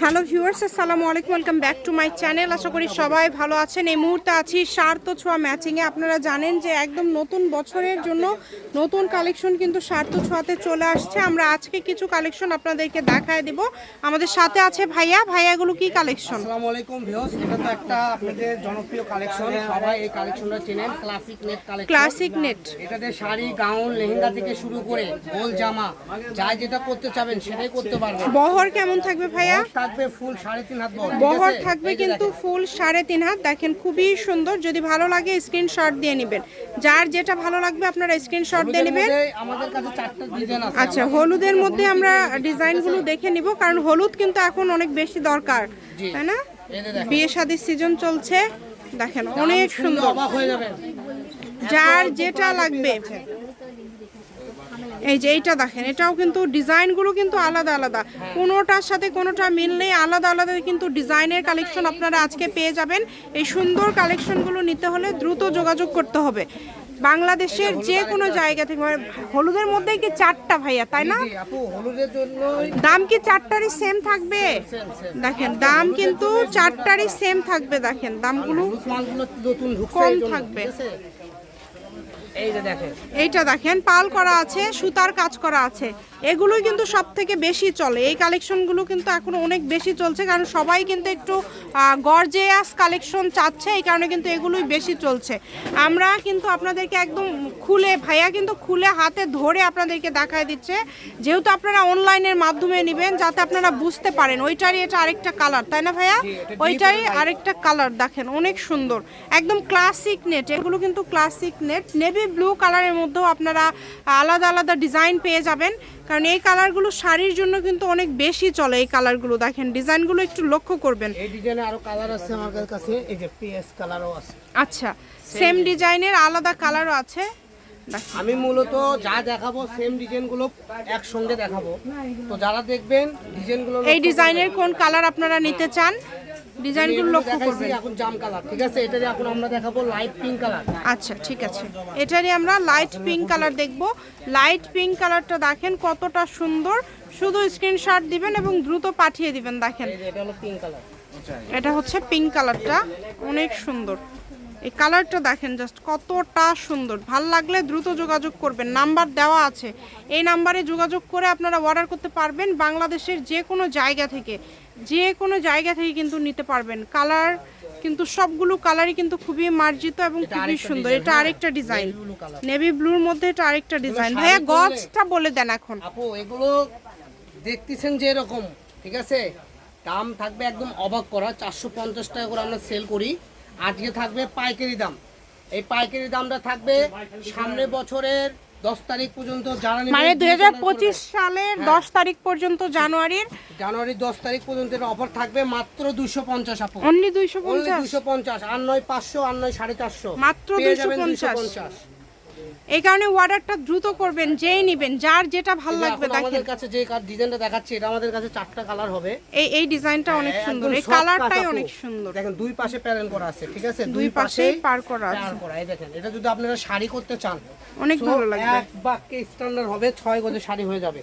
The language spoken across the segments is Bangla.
হ্যালো ভিউয়ার্স আসসালামু আলাইকুম welcome back to my channel. আশা করি সবাই ভালো আছেন। এই মুহূর্তে আছি সার্থ ছোঁয়া ম্যাচিংয়ে। আপনারা জানেন যে একদম নতুন বছরের জন্য নতুন কালেকশন কিন্তু সার্থ ছোঁয়াতে চলে আসছে। আমরা আজকে কিছু কালেকশন আপনাদেরকে দেখায় দেব। আমাদের সাথে আছে ভাইয়া। ভাইয়াগুলো কি কালেকশন? আসসালামু আলাইকুম ভিউয়ার্স এটা তো একটা আপনাদের জনপ্রিয় কালেকশন। সবাই এই কালেকশনটা চেনেন। ক্লাসিক নেট কালেকশন। ক্লাসিক নেট এটাতে শাড়ি গাউন লেহেঙ্গা থেকে শুরু করে গোল জামা যা যেটা করতে চাবেন সেটাই করতে পারবেন। বহর কেমন থাকবে ভাইয়া? থাকবে ফুল সাড়ে তিন হাত বহর? থাকবে কিন্তু ফুল সাড়ে তিন হাত দেখেন খুবই সুন্দর। যদি ভালো লাগে স্ক্রিনশট দিয়ে নেবেন। যার যেটা ভালো লাগবে আপনারা স্ক্রিনশট দিয়ে নেবেন। আমাদের কাছে চারটা ডিজাইন আছে। আচ্ছা হলুদের মধ্যে আমরা ডিজাইনগুলো দেখে নিব কারণ হলুদ কিন্তু এখন অনেক বেশি দরকার তাই না। বিয়ে শাদির সিজন চলছে। দেখেন অনেক সুন্দর যার যেটা লাগবে। এই যে এইটা দেখেন এটাও কিন্তু ডিজাইনগুলো কিন্তু আলাদা আলাদা। কোনোটার সাথে কোনোটা মিললেই আলাদা আলাদা কিন্তু ডিজাইনের কালেকশন আপনারা আজকে পেয়ে যাবেন। এই সুন্দর কালেকশনগুলো নিতে হলে দ্রুত যোগাযোগ করতে হবে। বাংলাদেশের যে কোনো জায়গা থেকে মানে হলুদের মধ্যে কি চারটা ভাইয়া তাই না? দাম কি চারটারই সেম থাকবে? দেখেন দাম কিন্তু চারটারই সেম থাকবে দেখেন দামগুলো কম থাকবে। এইটা দেখেন পাল করা আছে সুতার কাজ করা আছে। এগুলোই কিন্তু সব থেকে বেশি চলে। এই কালেকশনগুলো কিন্তু এখন অনেক বেশি চলছে কারণ সবাই কিন্তু একটু গর্জেয়াস কালেকশন চাচ্ছে এই কারণে কিন্তু এগুলোই বেশি চলছে। আমরা কিন্তু আপনাদেরকে একদম খুলে ভাইয়া কিন্তু খুলে হাতে ধরে আপনাদেরকে দেখায় দিচ্ছে। যেহেতু আপনারা অনলাইনের মাধ্যমে নেবেন যাতে আপনারা বুঝতে পারেন ওইটারই এটা আরেকটা কালার তাই না ভাইয়া? ওইটারই আরেকটা কালার দেখেন অনেক সুন্দর। একদম ক্লাসিক নেট এগুলো কিন্তু ক্লাসিক নেট নেভি ব্লু কালারের মধ্যেও আপনারা আলাদা আলাদা ডিজাইন পেয়ে যাবেন। কারণ এই কালারগুলো শাড়ির জন্য কিন্তু অনেক বেশি চলে এই কালারগুলো। দেখেন ডিজাইনগুলো একটু লক্ষ্য করবেন। এই ডিজাইনে আরও কালার আছে আমাদের কাছে এই যে পিএস কালারও আছে। আচ্ছা সেম ডিজাইনের আলাদা কালারও আছে। আমি মূলত যা দেখাবো সেম ডিজাইনগুলো একসঙ্গে দেখাবো। তো যারা দেখবেন ডিজাইনগুলো এই ডিজাইনের কোন কালার আপনারা নিতে চান? ডিজাইনগুলো লক্ষ্য করবেন। এখন জাম কালার ঠিক আছে? এটারে এখন আমরা দেখাবো লাইট পিঙ্ক কালার। আচ্ছা ঠিক আছে। এটারই আমরা লাইট পিঙ্ক কালার দেখব। লাইট পিঙ্ক কালারটা দেখেন কতটা সুন্দর। শুধু স্ক্রিনশট দিবেন এবং দ্রুত পাঠিয়ে দিবেন দেখেন। এটা হলো পিঙ্ক কালার। এটা হচ্ছে পিঙ্ক কালারটা। অনেক সুন্দর। এই কালারটা দেখেন জাস্ট কতটা সুন্দর। ভালো লাগলে দ্রুত যোগাযোগ করবেন। নাম্বার দেওয়া আছে। এই নাম্বারে যোগাযোগ করে আপনারা অর্ডার করতে পারবেন বাংলাদেশের যে কোনো জায়গা থেকে। যে কোনো জায়গা থেকে কিন্তু নিতে পারবেন। কালার কিন্তু সবগুলো কালারই কিন্তু খুবই মার্জিত এবং খুবই সুন্দর। এটা হ্যাঁ? আরেকটা ডিজাইন। নেভি ব্লুর মধ্যে এটা আরেকটা ডিজাইন ভাইয়া গজটা বলে দেন এখন। আপু এগুলো দেখতেছেন যে এরকম ঠিক আছে? দাম থাকবে একদম অবাক করা। চারশো পঞ্চাশ টাকা করে আমরা সেল করি। আজকে থাকবে পাইকারি দাম। এই পাইকারি দামটা থাকবে সামনে বছরের দশ তারিখ পর্যন্ত জানুয়ারি মানে দুই order করবেন। সালের দশ তারিখ পর্যন্ত জানুয়ারির? জানুয়ারি দশ তারিখ পর্যন্ত অফার থাকবে মাত্র দুশো পঞ্চাশ আপু। অনলি দুইশো পঞ্চাশ? 250 আর নয় 500 আর নয় 450 মাত্র পেয়ে যাবেন 250 250 এই কারণে অর্ডারটা দ্রুত করবেন যেই নিবেন যার যেটা ভালো লাগবে আমাদের কাছে যে ডিজাইনটা দেখাচ্ছি এটা আমাদের কাছে চারটা কালার হবে। এই এই ডিজাইনটা অনেক হ্যাঁ, সুন্দর এই কালারটাই অনেক সুন্দর। দেখেন দুই পাশে প্যারেন করা আছে ঠিক আছে? দুই পাশেই পার করা আছে। প্যারেন করা এই দেখেন এটা যদি আপনারা শাড়ি করতে চান অনেক ভালো লাগবে। এক বাক্যে স্ট্যান্ডার্ড হবে ছয় গজের শাড়ি হয়ে যাবে।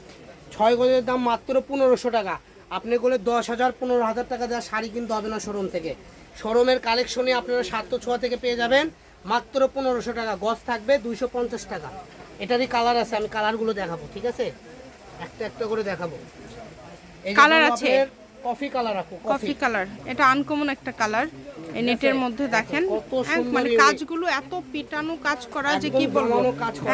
ছয় গজের দাম মাত্র পনেরোশো টাকা। আপনি করলে দশ হাজার পনেরো হাজার টাকা দেওয়া শাড়ি কিনতে হবে না শোরুম থেকে। শোরুমের কালেকশনে আপনারা সাতশো ছোয়া থেকে পেয়ে যাবেন। মাত্র পনেরোশো টাকা গজ থাকবে দুইশো পঞ্চাশ টাকা। এটারই কালার আছে আমি কালারগুলো দেখাবো ঠিক আছে? একটা একটা করে দেখাবো। হলো আছে? কফি কালার আপু কফি কালার এটা আনকমন একটা কালার এই নেটের মধ্যে দেখেন। সুন্দর মানে কাজগুলো এত পিটানো কাজ করা যে কি বলব?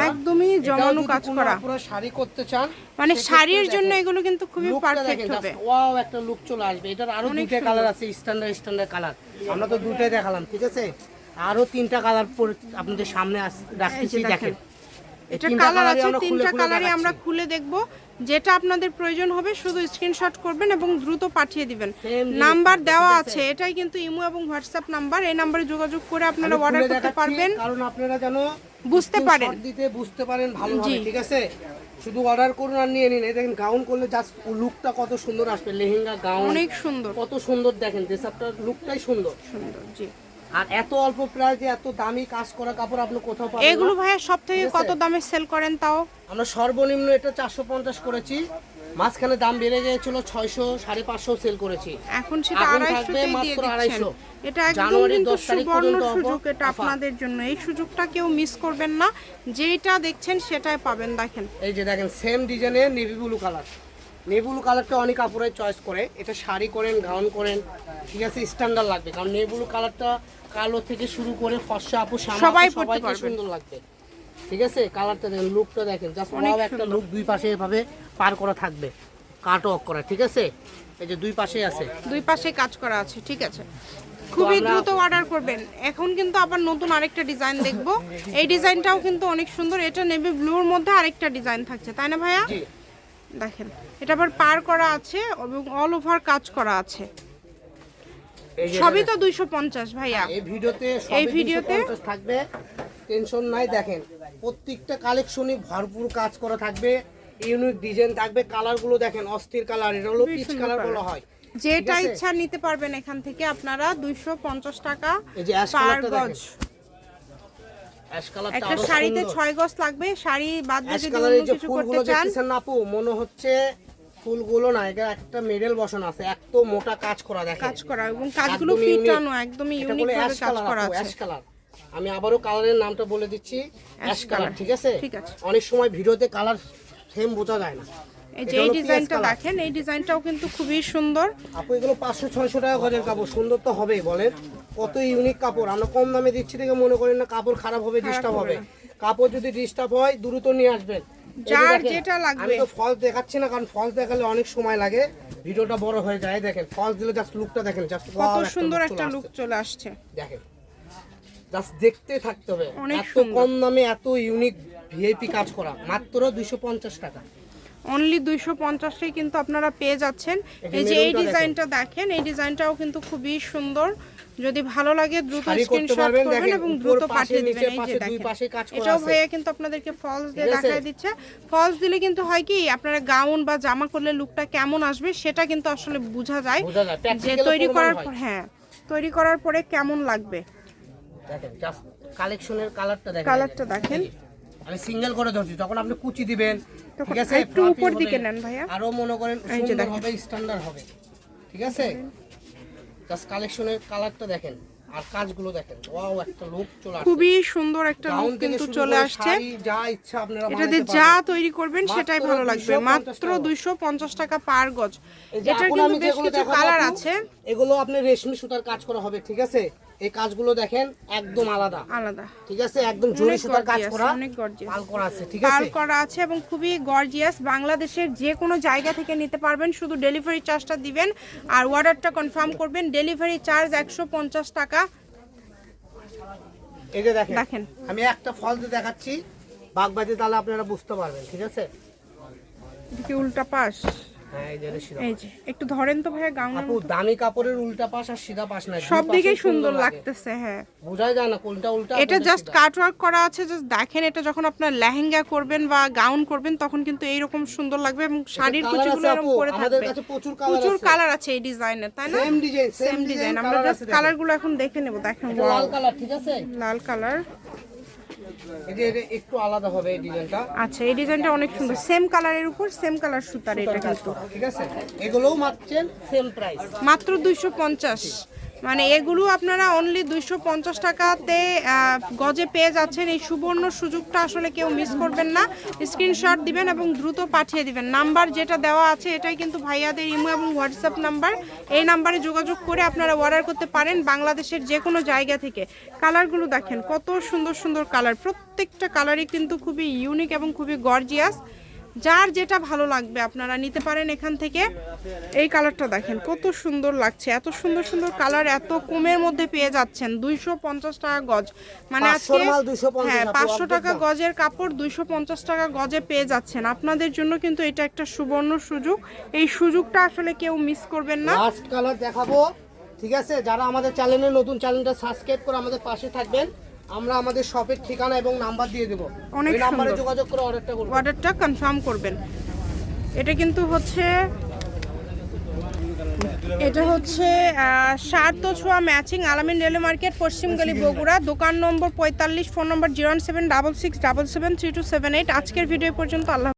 একদমই জমানো কাজ করা। আপুরা শাড়ি করতে চান মানে শাড়ির জন্য এগুলো কিন্তু খুবই পারফেক্ট হবে। wow একটা লুক চলে আসবে। এটার আরও দুটো কালার আছে স্ট্যান্ডার্ড স্ট্যান্ডার্ড কালার আমরা তো দুটোই দেখালাম ঠিক আছে? আরও তিনটা কালার আপনাদের সামনে রাখতেছি দেখেন। এটা কালার আছে তিনটা কালারই আমরা খুলে দেখব। যেটা আপনাদের প্রয়োজন হবে শুধু স্ক্রিনশট করবেন এবং দ্রুত পাঠিয়ে দিবেন। নাম্বার দেওয়া আছে এটাই কিন্তু ইমো এবং হোয়াটসঅ্যাপ নাম্বার এই নাম্বারে যোগাযোগ করে আপনারা অর্ডার করতে পারবেন। কারণ আপনারা যেন বুঝতে পারেন। দিতে বুঝতে পারেন ভালোভাবে ঠিক আছে? শুধু অর্ডার করুন আর নিয়ে নিন। এই দেখেন গাউন করলে জাস্ট লুকটা কত সুন্দর আসবে। লেহেঙ্গা গাউন অনেক সুন্দর। কত সুন্দর দেখেন ড্রেসআপটার লুকটাই সুন্দর। সুন্দর জি। আর এত অল্প প্রাইসে এত দামি কাজ করা কাপড় আপনি কোথাও পাবেন এগুলো ভাইয়া সব থেকে কত দামে সেল করেন তাও? আমরা সর্বনিম্ন এটা চারশো পঞ্চাশ করেছি। মাঝখানে দাম বেড়ে গিয়েছিল ছয়শো সাড়ে পাঁচশো সেল করেছি। এখন সেটা এখন আড়াইশোতেই দিয়ে মাত্র দিচ্ছেন। এটা একদম কিন্তু 10 তারিখ সুবর্ণ পর্যন্ত সুযোগ এটা আপনাদের জন্য। এই সুযোগটা কেউ মিস করবেন না। যেটা দেখছেন সেটাই পাবেন দেখেন। এই যে দেখেন সেম ডিজাইনের navy blue colour navy blue কালারটা অনেক কাপড়ের চয়েস করে। এটা শাড়ি করেন গাউন করেন। ঠিক আছে স্ট্যান্ডার্ড লাগবে। কারণ নেভি ব্লু কালারটা কালো থেকে শুরু করে ফর্সা আপু সবাই সবাইকে সুন্দর লাগবে। ঠিক আছে কালারটা দেখেন লুকটা দেখেন জাস্ট ওয়াও একটা লুক দুই পাশে এভাবে পার করা থাকবে কাট অফ করা ঠিক আছে? এই যে দুই পাশেই আছে। দুই পাশে কাজ করা আছে ঠিক আছে। খুবই দ্রুত অর্ডার করবেন। এখন কিন্তু আবার নতুন আরেকটা ডিজাইন দেখব। এই ডিজাইনটাও কিন্তু অনেক সুন্দর। এটা নেভি ব্লুর মধ্যে আরেকটা ডিজাইন থাকছে তাই না ভাইয়া? দেখেন এটা আবার পার করা আছে এবং অল ওভার কাজ করা আছে। সবই তো দুইশো পঞ্চাশ ভাইয়া। এই ভিডিওতে এই ভিডিওতে? থাকবে। টেনশন নাই দেখেন। প্রত্যেকটা কালেকশনই ভরপুর কাজ করা থাকবে ইউনিক ডিজাইন থাকবে কালারগুলো দেখেন অস্থির কালার এটা হলো পিচ কালার বলা হয়। যেটা ইচ্ছা নিতে পারবেন এখান থেকে আপনারা দুইশো পঞ্চাশ টাকা এই পার গজ। একটা শাড়িতে ছয় গজ লাগবে শাড়ি বাদ দিয়ে যদি কিছু করতে চান। আপু মনে হচ্ছে ফুলগুলো না এটা একটা মেডেল বসানো আছে এত মোটা কাজ করা দেখেন। কাজ করা এবং কাজগুলো ফিটানো একদমই ইউনিক ভাবে কাজ করা আছে। অ্যাশ কালার আমি আবারও কালারের নামটা বলে দিচ্ছি অ্যাশ কালার ঠিক আছে? ঠিক আছে। অনেক সময় ভিডিওতে কালার সেম বোঝা যায় না। এই যে এই ডিজাইনটা দেখেন এই ডিজাইনটাও কিন্তু খুবই সুন্দর। আপু এগুলো পাঁচশো ছয়শো টাকা গজের কাপড় সুন্দর তো হবেই বলেন। কত ইউনিক কাপড় আমরা কম দামে দিচ্ছি দেখে মনে করেন না কাপড় খারাপ হবে ডিস্টার্ব হবে কাপড় যদি ডিস্টার্ব হয় দ্রুত নিয়ে আসবেন। যার যেটা লাগবে। আমি তো ফলস দেখাচ্ছি না কারণ ফলস দেখালে অনেক সময় লাগে। ভিডিওটা বড় হয়ে যায় দেখেন ফলস দিলে জাস্ট লুকটা দেখেন জাস্ট কত সুন্দর একটা লুক চলে আসছে। দেখেন জাস্ট দেখতে থাকতে হবে। অনেক এত কম দামে এত ইউনিক ভিআইপি কাজ করা মাত্র দুইশো পঞ্চাশ টাকা। অনলি দুইশো পঞ্চাশটাই কিন্তু আপনারা পেয়ে যাচ্ছেন। এই যে এই ডিজাইনটা দেখেন এই ডিজাইনটাও কিন্তু খুবই সুন্দর। যদি ভালো লাগে দ্রুত স্ক্রিনশট করবেন এবং দ্রুত পাঠিয়ে দিবেন। এই যে দেখেন এটাও। ভাইয়া কিন্তু আপনাদেরকে ফলস দিয়ে দেখায় দিচ্ছে। ফলস দিলে কিন্তু হয় কি আপনারা গাউন বা জামা করলে লুকটা কেমন আসবে সেটা কিন্তু আসলে বোঝা যায় যে তৈরি করার পর হ্যাঁ তৈরি করার পরে কেমন লাগবে। দেখেন জাস্ট কালেকশনের কালারটা দেখেন। কালারটা দেখেন। আমি সিঙ্গেল করে ধরছি যখন আপনি কুচি দিবেন ঠিক আছে? একটু উপর দিকে নেন ভাইয়া। আরও মনে করেন সুন্দর হবে স্ট্যান্ডার্ড হবে ঠিক আছে? জাস্ট কালেকশনের কালারটা দেখেন। আর কাজগুলো দেখেন ওয়াও একটা লুক চলে আসছে। খুবই সুন্দর একটা লুক কিন্তু চলে আসছে। যা ইচ্ছা আপনারা এটাতে যা তৈরি করবেন সেটাই ভালো লাগবে। মাত্র টাকা। দুইশো পঞ্চাশ টাকা পার গজ। এখন কিন্তু বেশ কিছু কালার আছে। এগুলো আপনার রেশমি সুতার কাজ করা হবে ঠিক আছে? এই কাজগুলো দেখেন একদম আলাদা। আলাদা। ঠিক আছে? একদম জরি সুতার কাজ করা। অনেক gorgeous। পাল করা আছে ঠিক আছে? পাল করা আছে এবং খুবই গর্জিয়াস বাংলাদেশের যে কোনো জায়গা থেকে নিতে পারবেন শুধু ডেলিভারি চার্জটা দিবেন। আর অর্ডারটা কনফার্ম করবেন ডেলিভারি চার্জ একশো পঞ্চাশ টাকা। এই যে দেখেন দেখেন। আমি একটা ফল দিয়ে দেখাচ্ছি বাগবাজি তাহলে আপনারা বুঝতে পারবেন ঠিক আছে উল্টা পাশ এই যে এটা সিধা এই যে একটু ধরেন তো ভাইয়া গাউনের আপু দামি কাপড়ের উল্টা পাশ আর সিধা পাশ নাই সব পাশেই সুন্দর লাগতেছে হ্যাঁ। বোঝাই যায় না কোনটা উল্টা এটা জাস্ট কাট ওয়ার্ক করা আছে জাস্ট দেখেন এটা যখন আপনার লেহেঙ্গা করবেন বা গাউন করবেন তখন কিন্তু এইরকম সুন্দর লাগবে এবং শাড়ির কুচিগুলো এরকম করে আমাদের থাকবে। কাছে প্রচুর। কালার আছে। এই ডিজাইনের তাই না? Design, same সেম ডিজাইন আমরা জাস্ট কালারগুলো এখন দেখে নেব দেখেন লাল কালার ঠিক আছে? লাল কালার এই এটা একটু আলাদা হবে এই ডিজাইনটা। আচ্ছা এই ডিজাইনটা অনেক সুন্দর। সেম কালারের উপর সেম কালার সুতার এটা কিন্তু। ঠিক আছে? এগুলোও মাত্র সেম প্রাইস। মাত্র দুইশো পঞ্চাশ। মানে এগুলো আপনারা অনলি দুইশো পঞ্চাশ টাকাতে গজে পেয়ে যাচ্ছেন। এই সুবর্ণ সুযোগটা আসলে কেউ মিস করবেন না। স্ক্রিনশট দিবেন এবং দ্রুত পাঠিয়ে দিবেন। নাম্বার যেটা দেওয়া আছে, এটাই কিন্তু ভাইয়াদের ইমো এবং হোয়াটসঅ্যাপ নাম্বার এই নাম্বারে যোগাযোগ করে আপনারা অর্ডার করতে পারেন বাংলাদেশের যে কোনো জায়গা থেকে। কালারগুলো দেখেন, কত সুন্দর সুন্দর কালার প্রত্যেকটা কালারই কিন্তু খুবই ইউনিক এবং খুবই গর্জিয়াস যার যেটা ভালো লাগবে আপনারা নিতে পারেন এখান থেকে। এই কালারটা দেখেন কত সুন্দর লাগছে এত সুন্দর সুন্দর কালার এত কমের মধ্যে পেয়ে যাচ্ছেন। দুইশো পঞ্চাশ টাকা গজ। মানে আজকে হ্যাঁ পাঁচশো টাকা গজের কাপড় দুইশো পঞ্চাশ টাকা গজে পেয়ে যাচ্ছেন। আপনাদের জন্য কিন্তু এটা একটা সুবর্ণ সুযোগ। এই সুযোগটা আসলে কেউ মিস করবেন না। লাস্ট কালার দেখাবো। ঠিক আছে? যারা আমাদের চ্যানেলে নতুন চ্যানেলটা সাবস্ক্রাইব করে আমাদের পাশে থাকবেন। আমরা আমাদের শপের ঠিকানা এবং নাম্বার দিয়ে দেবো। অনেক নাম্বারে যোগাযোগ করে অর্ডারটা করবেন। অর্ডারটা কনফার্ম করবেন। এটা কিন্তু হচ্ছে এটা হচ্ছে সাত ছোঁয়া ম্যাচিং আলামিন রেলওয়ে মার্কেট পশ্চিমগলি বগুড়া। দোকান নম্বর পঁয়তাল্লিশ phone number zero seven double six double seven three two seven eight. আজকের ভিডিও পর্যন্ত আল্লাহ